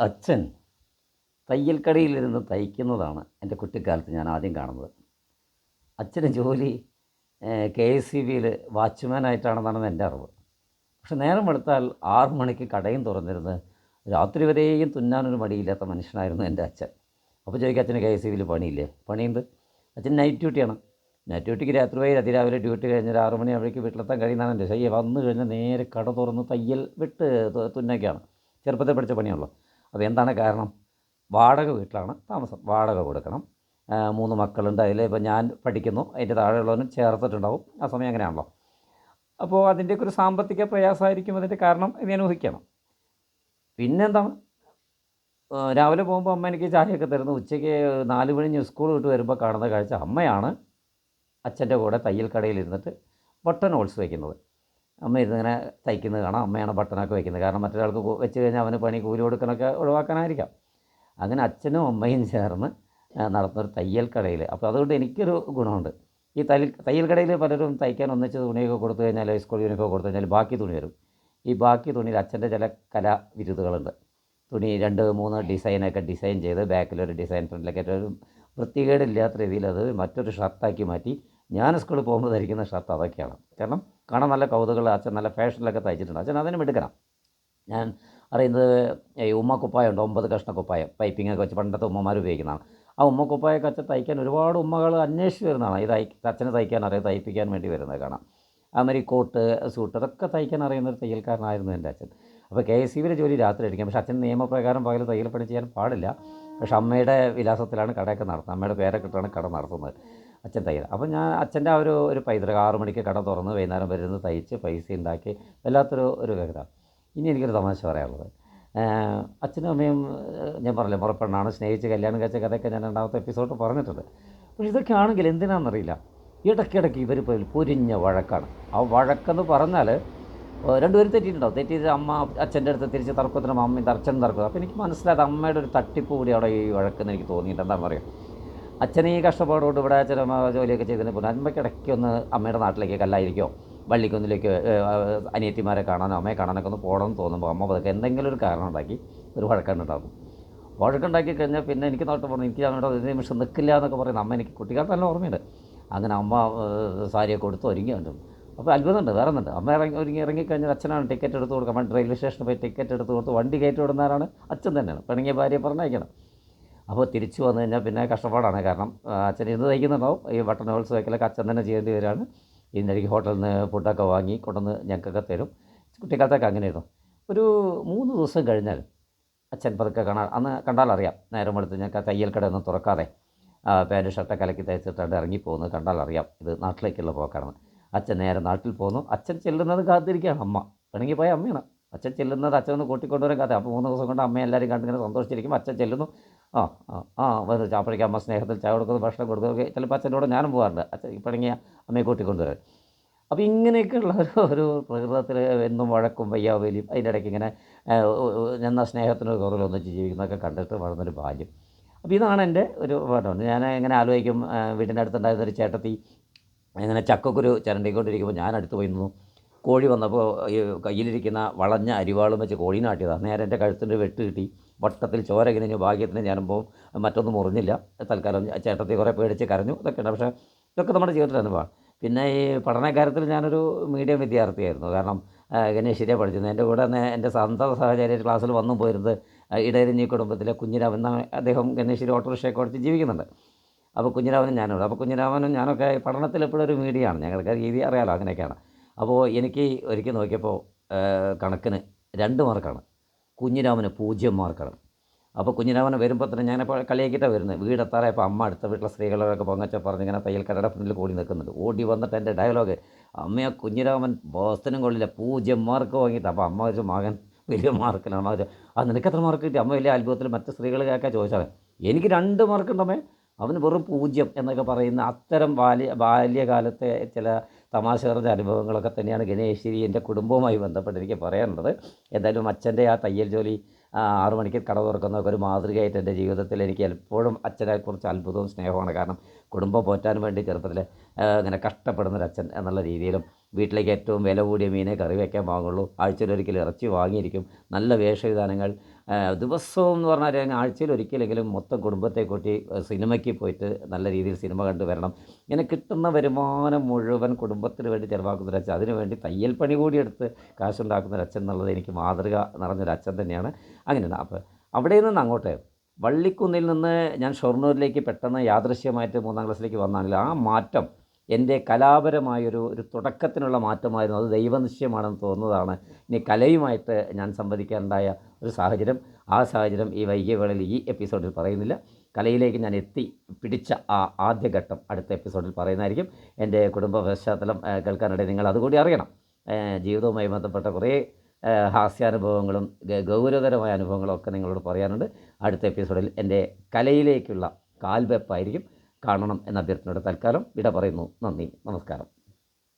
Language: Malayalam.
അച്ഛൻ തയ്യൽക്കടയിലിരുന്ന് തയ്ക്കുന്നതാണ് എന്റെ കുട്ടിക്കാലത്ത് ഞാൻ ആദ്യം കാണുന്നത്. അച്ഛന് ജോലി കെ എസ് സി ബിയിൽ വാച്ച്മാനായിട്ടാണെന്നാണ് എന്റെ അറിവ്. പക്ഷെ നേരം വെളുത്താൽ ആറു മണിക്ക് കടയും തുറന്നിരുന്ന് രാത്രി വരെയും തുന്നാനൊരു മടിയില്ലാത്ത മനുഷ്യനായിരുന്നു എന്റെ അച്ഛൻ. അപ്പോൾ ചോദിക്കുക അച്ഛന് കെ എസ് സി ബിയിൽ പണിയില്ലേ? പണിയുണ്ട്. അച്ഛൻ നൈറ്റ് ഡ്യൂട്ടിയാണ്. നൈറ്റ് ഡ്യൂട്ടിക്ക് രാത്രി വൈകി അതിരാവിലെ ഡ്യൂട്ടി കഴിഞ്ഞാൽ ആറുമണി അവിടേക്ക് വീട്ടിലെത്താൻ കഴിയുന്നതാണ് എന്റെ ശയ്യ വന്നു കഴിഞ്ഞാൽ നേരെ കട തുറന്ന് തയ്യൽ വിട്ട് തുന്നൊക്കെയാണ്. ചെറുപ്പത്തിൽ പഠിച്ച പണിയുള്ളൂ അപ്പോൾ എന്താണ് കാരണം? വാടക വീട്ടിലാണ് താമസം. വാടക കൊടുക്കണം. മൂന്ന് മക്കളുണ്ട്. അതിൽ ഇപ്പോൾ ഞാൻ പഠിക്കുന്നു. അതിന്റെ താഴെയുള്ളവനും ചേർത്തിട്ടുണ്ടാവും. ആ സമയം അങ്ങനെയാണല്ലോ. അപ്പോൾ അതിന്റെയൊക്കെ ഒരു സാമ്പത്തിക പ്രയാസമായിരിക്കും അതിന്റെ കാരണം ഞാൻ ഊഹിക്കണം പിന്നെന്താണ്? രാവിലെ പോകുമ്പോൾ അമ്മ എനിക്ക് ചായയൊക്കെ തരുന്നു. ഉച്ചയ്ക്ക് നാല് മണി സ്കൂൾ വിട്ട് വരുമ്പോൾ കാണുന്ന കാഴ്ച അമ്മയാണ് അച്ഛന്റെ കൂടെ തയ്യൽ കടയിൽ ഇരുന്നിട്ട് ബട്ടൺ ഹോൾസ് വയ്ക്കുന്നത്. അമ്മ ഇരുന്നിങ്ങനെ തയ്ക്കുന്നത് കാണാം. അമ്മയാണ് ബട്ടണൊക്കെ വയ്ക്കുന്നത് കാരണം മറ്റൊരാൾക്ക് വെച്ച് കഴിഞ്ഞാൽ അവന് പണി കൂലി കൊടുക്കാനൊക്കെ ഒഴിവാക്കാനായിരിക്കാം. അങ്ങനെ അച്ഛനും അമ്മയും ചേർന്ന് നടത്തുന്നൊരു തയ്യൽ കടയിൽ അപ്പോൾ അതുകൊണ്ട് എനിക്കൊരു ഗുണമുണ്ട്. ഈ തയ്യൽ തയ്യൽ കടയിൽ പലരും തയ്ക്കാൻ ഒന്നിച്ച് തുണിയൊക്കെ കൊടുത്തു കഴിഞ്ഞാൽ സ്കൂൾ യൂണിഫോം കൊടുത്തു കഴിഞ്ഞാൽ ബാക്കി തുണി വരും. ഈ ബാക്കി തുണിയിൽ അച്ഛന്റെ ചില കലാവിരുതുകളുണ്ട് തുണി രണ്ട് മൂന്ന് ഡിസൈനൊക്കെ ഡിസൈൻ ചെയ്ത് ബാക്കിലൊരു ഡിസൈൻ ഫ്രണ്ടിലൊക്കെ ഒരു വൃത്തികേടില്ലാത്ത രീതിയിൽ അത് മറ്റൊരു ഷർട്ടാക്കി മാറ്റി. ഞാൻ സ്കൂളിൽ പോകുമ്പോൾ ധരിക്കുന്ന ഷർട്ട് അതൊക്കെയാണ്. കാരണം കാണാൻ നല്ല കൗതുകൾ അച്ഛൻ നല്ല ഫാഷനിലൊക്കെ തയ്ച്ചിട്ടുണ്ട്. അച്ഛൻ അതിനും എടുക്കണം. ഞാൻ അറിയുന്നത് ഈ ഉമ്മ കുപ്പായുണ്ട് ഒമ്പത് കഷ്ണ കുപ്പായം പൈപ്പിംഗ് ഒക്കെ വെച്ച് പണ്ടത്തെ ഉമ്മമാർ ഉപയോഗിക്കുന്നതാണ് ആ ഉമ്മ കുപ്പായൊക്കെ അച്ഛൻ തയ്ക്കാൻ ഒരുപാട് ഉമ്മകൾ അന്വേഷിച്ച് വരുന്നതാണ്. ഇത് തയ് അച്ഛന് തയ്ക്കാൻ അറിയാം തയ്പ്പിക്കാൻ വേണ്ടി വരുന്നത് കാണാം. അതുമാതിരി കോട്ട് സൂട്ട് അതൊക്കെ തയ്ക്കാൻ അറിയുന്ന ഒരു തയ്യൽക്കാരനായിരുന്നു എന്റെ അച്ഛൻ. അപ്പോൾ കെ എസ് സിയിലെ ജോലി രാത്രി അടിക്കാം പക്ഷേ അച്ഛൻ നിയമപ്രകാരം പകൽ തയ്യൽ പണി ചെയ്യാൻ പാടില്ല. പക്ഷെ അമ്മയുടെ വിലാസത്തിലാണ് കടയൊക്കെ നടത്തുന്നത്. അമ്മയുടെ പേരൊക്കെ ഇട്ടാണ് കട നടത്തുന്നത്. അച്ഛൻ തയ്യൽ. അപ്പോൾ ഞാൻ അച്ഛന്റെ ആ ഒരു ഒരു പൈതൃകം ആറ് മണിക്ക് കട തുറന്ന് വൈകുന്നേരം വരുന്ന തയ്ച്ച് പൈസ ഉണ്ടാക്കി വല്ലാത്തൊരു ഒരു വ്യക്തത ഇനി എനിക്കൊരു തമാശ പറയാനുള്ളത്. അച്ഛനും അമ്മയും ഞാൻ പറഞ്ഞില്ലേ മുറപ്പെണ്ണാണ് സ്നേഹിച്ച് കല്യാണം കഴിച്ച കഥയൊക്കെ ഞാൻ രണ്ടാമത്തെ എപ്പിസോഡ് പറഞ്ഞിട്ടുണ്ട്. പക്ഷേ ഇതൊക്കെ ആണെങ്കിൽ എന്തിനാണെന്നറിയില്ല. ഇടയ്ക്കിടയ്ക്ക് ഇവർ പൊരിഞ്ഞ വഴക്കാണ്. ആ വഴക്കെന്ന് പറഞ്ഞാൽ രണ്ടുപേരും തെറ്റിയിട്ടുണ്ടാവും. തെറ്റിയത് അമ്മ അച്ഛന്റെ അടുത്ത് തിരിച്ച് തർക്കത്തിനും അമ്മയും അച്ഛനും തർക്കം അപ്പോൾ എനിക്ക് മനസ്സിലായത് അമ്മയുടെ ഒരു തട്ടിപ്പ് കൂടി അവിടെ ഈ വഴക്കെന്ന് എനിക്ക് തോന്നിയിട്ട് എന്താണെന്ന് അച്ഛൻ ഈ കഷ്ടപ്പാടുകൊണ്ട് ഇവിടെ അച്ഛനമ്മ ജോലിയൊക്കെ ചെയ്തതിന് പോലും അമ്മയ്ക്ക് ഇടയ്ക്ക് ഒന്ന് അമ്മയുടെ നാട്ടിലേക്ക് അല്ലായിരിക്കോ വള്ളിക്കുന്നിലേക്ക് അനിയത്തിമാരെ കാണാനോ അമ്മയെ കാണാനൊക്കെ ഒന്ന് പോകണമെന്ന് തോന്നുമ്പോൾ അമ്മ പതുക്കെ എന്തെങ്കിലും ഒരു കാരണം ഉണ്ടാക്കി ഒരു വഴക്കുണ്ടാക്കും. വഴക്കുണ്ടാക്കി കഴിഞ്ഞാൽ പിന്നെ എനിക്ക് നാട്ടിൽ പറഞ്ഞു എനിക്ക് അങ്ങോട്ട് ഒരു നിമിഷം നിൽക്കില്ല എന്നൊക്കെ പറയുന്നത് അമ്മ എനിക്ക് കുട്ടിക്കാലത്ത് നല്ല ഓർമ്മയുണ്ട്. അങ്ങനെ അമ്മ സാരിയൊക്കെ കൊടുത്ത് ഒരുങ്ങി കണ്ടു അപ്പോൾ അത്ഭുതമുണ്ട് വേറെ ഒന്നുണ്ട് അമ്മ ഇറങ്ങി ഒരുങ്ങി ഇറങ്ങിക്കഴിഞ്ഞാൽ അച്ഛനാണ് ടിക്കറ്റ് എടുത്ത് കൊടുക്കുക. റെയിൽവേ സ്റ്റേഷനിൽ പോയി ടിക്കറ്റ് എടുത്ത് കൊടുത്ത് വണ്ടി കയറ്റി വിടുന്നവരാണ് അച്ഛൻ തന്നെയാണ്. പിണങ്ങിയ ഭാര്യയെ പറഞ്ഞയക്കണം. അപ്പോൾ തിരിച്ചു വന്നു കഴിഞ്ഞാൽ പിന്നെ കഷ്ടപ്പാടാണ്. കാരണം അച്ഛൻ ഇരുന്ന് തയ്ക്കുന്നുണ്ടാവും. ഈ ബട്ടൺ ഹോൾസ് വയ്ക്കലൊക്കെ അച്ഛൻ തന്നെ ചെയ്യേണ്ടി വരികയാണ്. ഇതിനിടയ്ക്ക് ഹോട്ടലിൽ നിന്ന് ഫുഡൊക്കെ വാങ്ങി കൊണ്ടുവന്ന് ഞങ്ങൾക്കൊക്കെ തരും. കുട്ടിക്കാലത്തൊക്കെ അങ്ങനെയായിരുന്നു. ഒരു മൂന്ന് ദിവസം കഴിഞ്ഞാൽ അച്ഛൻ പതുക്കെ കാണാൻ അന്ന് കണ്ടാലറിയാം. നേരം എടുത്ത് ഞങ്ങൾക്ക് തയ്യൽ കട ഒന്നും തുറക്കാതെ ആ, പാന്റ് ഷർട്ടൊക്കെ കലക്കി തയ്ച്ചിട്ടാണ്ട് ഇറങ്ങിപ്പോകുന്നത് കണ്ടാലറിയാം. ഇത് നാട്ടിലേക്കുള്ള പോക്കാണെന്ന്. അച്ഛൻ നേരെ നാട്ടിൽ പോകുന്നു. അച്ഛൻ ചെല്ലുന്നത് കാത്തിരിക്കുകയാണ് അമ്മ. വേണമെങ്കിൽ പോയ അമ്മയാണ്. അച്ഛൻ ചെല്ലുന്നത് അച്ഛൻ ഒന്ന് കൂട്ടിക്കൊണ്ടുവരാൻ കഥ. അപ്പോൾ മൂന്ന് ദിവസം കൊണ്ട് അമ്മയെ എല്ലാവരും കണ്ടിങ്ങനെ സന്തോഷിച്ചിരിക്കും. അച്ഛൻ ചെല്ലുന്നു. ആ ആ ആ വന്നു ചാപ്പടിക്ക് അമ്മ സ്നേഹത്തിൽ ചായ കൊടുക്കുന്നു ഭക്ഷണം കൊടുക്കുന്നു. ചിലപ്പോൾ അച്ഛന്റെ കൂടെ ഞാനും പോകാറുണ്ട്. അച്ഛൻ ഇപ്പഴങ്ങിയ അമ്മയെ കൂട്ടിക്കൊണ്ടുവരാൻ? അപ്പോൾ ഇങ്ങനെയൊക്കെയുള്ള ഒരു ഒരു പ്രകൃതത്തിൽ എന്നും വഴക്കും വയ്യാവേലിയും അതിന്റെ ഇടയ്ക്ക് ഇങ്ങനെ എന്ന സ്നേഹത്തിനൊരു കുറവിൽ ഒന്നിച്ച് ജീവിക്കുന്നതൊക്കെ കണ്ടിട്ട് വളർന്നൊരു ബാല്യം അപ്പോൾ ഇതാണ് എന്റെ ഒരു പാട്ടുണ്ട് ഞാൻ ഇങ്ങനെ ആലോചിക്കും വീടിന്റെ അടുത്തുണ്ടായിരുന്ന ഒരു ചേട്ടത്തി ഇങ്ങനെ ചക്കക്കുരു ചിരണ്ടിക്കൊണ്ടിരിക്കുമ്പോൾ ഞാൻ അടുത്ത് പോയി നിന്നു. കോഴി വന്നപ്പോൾ ഈ കയ്യിലിരിക്കുന്ന വളഞ്ഞ അരിവാളും വെച്ച് കോഴീനെ ആട്ടിയതാണ് നേരെ എന്റെ കഴുത്തിന്റെ വെട്ട് കിട്ടി. വട്ടത്തിൽ ചോര കിനിഞ്ഞു ഭാഗ്യത്തിന് ഞാനുമ്പോൾ മറ്റൊന്നും മുറിഞ്ഞില്ല. തൽക്കാലം ചേട്ടത്തി കുറേ പേടിച്ച് കരഞ്ഞു. ഇതൊക്കെയുണ്ട്. പക്ഷേ ഇതൊക്കെ നമ്മുടെ ജീവിതത്തിൽ അനുഭവമാണ്. പിന്നെ ഈ പഠനകാര്യത്തിൽ ഞാനൊരു മീഡിയം വിദ്യാർത്ഥിയായിരുന്നു. കാരണം ഗണേശ്വരിയെ പഠിച്ചിരുന്നു എന്റെ കൂടെ എന്റെ സ്വന്തം സഹചര്യ ക്ലാസ്സിൽ വന്നു പോയിരുന്നത് ഇടയരിഞ്ഞി കുടുംബത്തിലെ കുഞ്ഞിരാമൻ അദ്ദേഹം ഗണേശ്വരി ഓട്ടോറിക്ഷയൊക്കെ ഓടിച്ച് ജീവിക്കുന്നുണ്ട്. അപ്പോൾ കുഞ്ഞിരാമനും ഞാനുണ്ട്. അപ്പോൾ കുഞ്ഞിരാമനും ഞാനൊക്കെ പഠനത്തിൽ എപ്പോഴും ഒരു മീഡിയമാണ് ഞങ്ങൾക്ക് രീതി അറിയാലോ അങ്ങനെയൊക്കെയാണ്. അപ്പോൾ എനിക്ക് ഒരിക്കൽ നോക്കിയപ്പോൾ കണക്കിന് രണ്ട് മാർക്കാണ്. കുഞ്ഞിരാമന് പൂജ്യം മാർക്കാണ്. അപ്പോൾ കുഞ്ഞിരാമന് വരുമ്പോൾ തന്നെ ഞാനിപ്പോൾ കളിയാക്കിയിട്ടാണ് വരുന്നത് വീടെത്താറായപ്പോൾ അമ്മ അടുത്ത വീട്ടിലെ സ്ത്രീകളൊക്കെ പൊങ്ങച്ച പറഞ്ഞ് ഇങ്ങനെ തയ്യൽ കടയുടെ ഫ്രണ്ടിൽ കൂടി നിൽക്കുന്നുണ്ട്. ഓടി വന്നിട്ട് എന്റെ ഡയലോഗ് അമ്മയെ കുഞ്ഞിരാമൻ ബോസ്റ്റനും കൊള്ളില്ല. പൂജ്യം മാർക്ക് വാങ്ങിയിട്ട്. അപ്പോൾ അമ്മ വെച്ച് മകൻ വലിയ മാർക്കിലാണ് അമ്മ ആ നിനക്ക് എത്ര മാർക്ക് കിട്ടി? അമ്മ വലിയ അത്ഭുതത്തിൽ മറ്റ് സ്ത്രീകൾ കേൾക്കാൻ ചോദിച്ചാൽ എനിക്ക് രണ്ട് മാർക്ക് ഉണ്ടമ്മേ അവന് വെറും പൂജ്യം എന്നൊക്കെ പറയുന്ന അത്തരം ബാല്യ ബാല്യകാലത്തെ ചില തമാശ നിറഞ്ഞ അനുഭവങ്ങളൊക്കെ തന്നെയാണ് ഗണേശ്വരി എന്റെ കുടുംബവുമായി ബന്ധപ്പെട്ട് എനിക്ക് പറയാനുള്ളത്. എന്തായാലും അച്ഛന്റെ ആ തയ്യൽ ജോലി ആറു മണിക്ക് കട തുറക്കുന്നതൊക്കെ ഒരു മാതൃകയായിട്ട് എന്റെ ജീവിതത്തിൽ എനിക്ക് എപ്പോഴും അച്ഛനെക്കുറിച്ച് അത്ഭുതവും സ്നേഹമാണ് കാരണം കുടുംബം പോറ്റാൻ വേണ്ടി ചെറുപ്പത്തിൽ ഇങ്ങനെ കഷ്ടപ്പെടുന്നൊരു അച്ഛൻ എന്നുള്ള രീതിയിലും വീട്ടിലേക്ക് ഏറ്റവും വില കൂടിയ മീനെ കറി വയ്ക്കാൻ വാങ്ങുള്ളൂ. ആഴ്ചയിലൊരിക്കൽ ഇറച്ചി വാങ്ങിയിരിക്കും. നല്ല വേഷവിധാനങ്ങൾ ദിവസവും എന്ന് പറഞ്ഞാൽ ആഴ്ചയിൽ ഒരിക്കലെങ്കിലും മൊത്തം കുടുംബത്തെ കൂട്ടി സിനിമയ്ക്ക് പോയിട്ട് നല്ല രീതിയിൽ സിനിമ കണ്ടു വരണം. ഇങ്ങനെ കിട്ടുന്ന വരുമാനം മുഴുവൻ കുടുംബത്തിന് വേണ്ടി ചിലവാക്കുന്ന ഒരച്ഛൻ. അച്ഛൻ അതിനു വേണ്ടി തയ്യൽ പണി കൂടി എടുത്ത് കാശുണ്ടാക്കുന്ന അച്ഛൻ എന്നുള്ളത് എനിക്ക് മാതൃക നിറഞ്ഞൊരു അച്ഛൻ തന്നെയാണ്. അങ്ങനെയാണ്. അപ്പോൾ അവിടെ നിന്ന് അങ്ങോട്ട് വള്ളിക്കുന്നിൽ നിന്ന് ഞാൻ ഷൊർണൂരിലേക്ക് പെട്ടെന്ന് യാദൃശ്യമായിട്ട് മൂന്നാം ക്ലാസ്സിലേക്ക് വന്നാണെങ്കിൽ ആ മാറ്റം എന്റെ കലാപരമായൊരു ഒരു തുടക്കത്തിനുള്ള മാറ്റമായിരുന്നു. അത് ദൈവനിശ്ചയമാണെന്ന് തോന്നുന്നതാണ്. ഇനി കലയുമായിട്ട് ഞാൻ സംവദിക്കാനുണ്ടായ ഒരു സാഹചര്യം. ആ സാഹചര്യം ഈ വൈകിയവേളയിൽ ഈ എപ്പിസോഡിൽ പറയുന്നില്ല. കലയിലേക്ക് ഞാൻ എത്തി പിടിച്ച ആ ആദ്യഘട്ടം അടുത്ത എപ്പിസോഡിൽ പറയുന്നതായിരിക്കും. എന്റെ കുടുംബ പശ്ചാത്തലം കേൾക്കാനിടയിൽ നിങ്ങൾ അതുകൂടി അറിയണം. ജീവിതവുമായി ബന്ധപ്പെട്ട കുറേ ഹാസ്യാനുഭവങ്ങളും ഗൗരവതരമായ അനുഭവങ്ങളും ഒക്കെ നിങ്ങളോട് പറയാനുണ്ട്. അടുത്ത എപ്പിസോഡിൽ എന്റെ കലയിലേക്കുള്ള കാൽവെപ്പായിരിക്കും. കാണണം എന്ന അഭ്യർത്ഥനയോടെ തൽക്കാലം വിട പറയുന്നു. നന്ദി. നമസ്കാരം.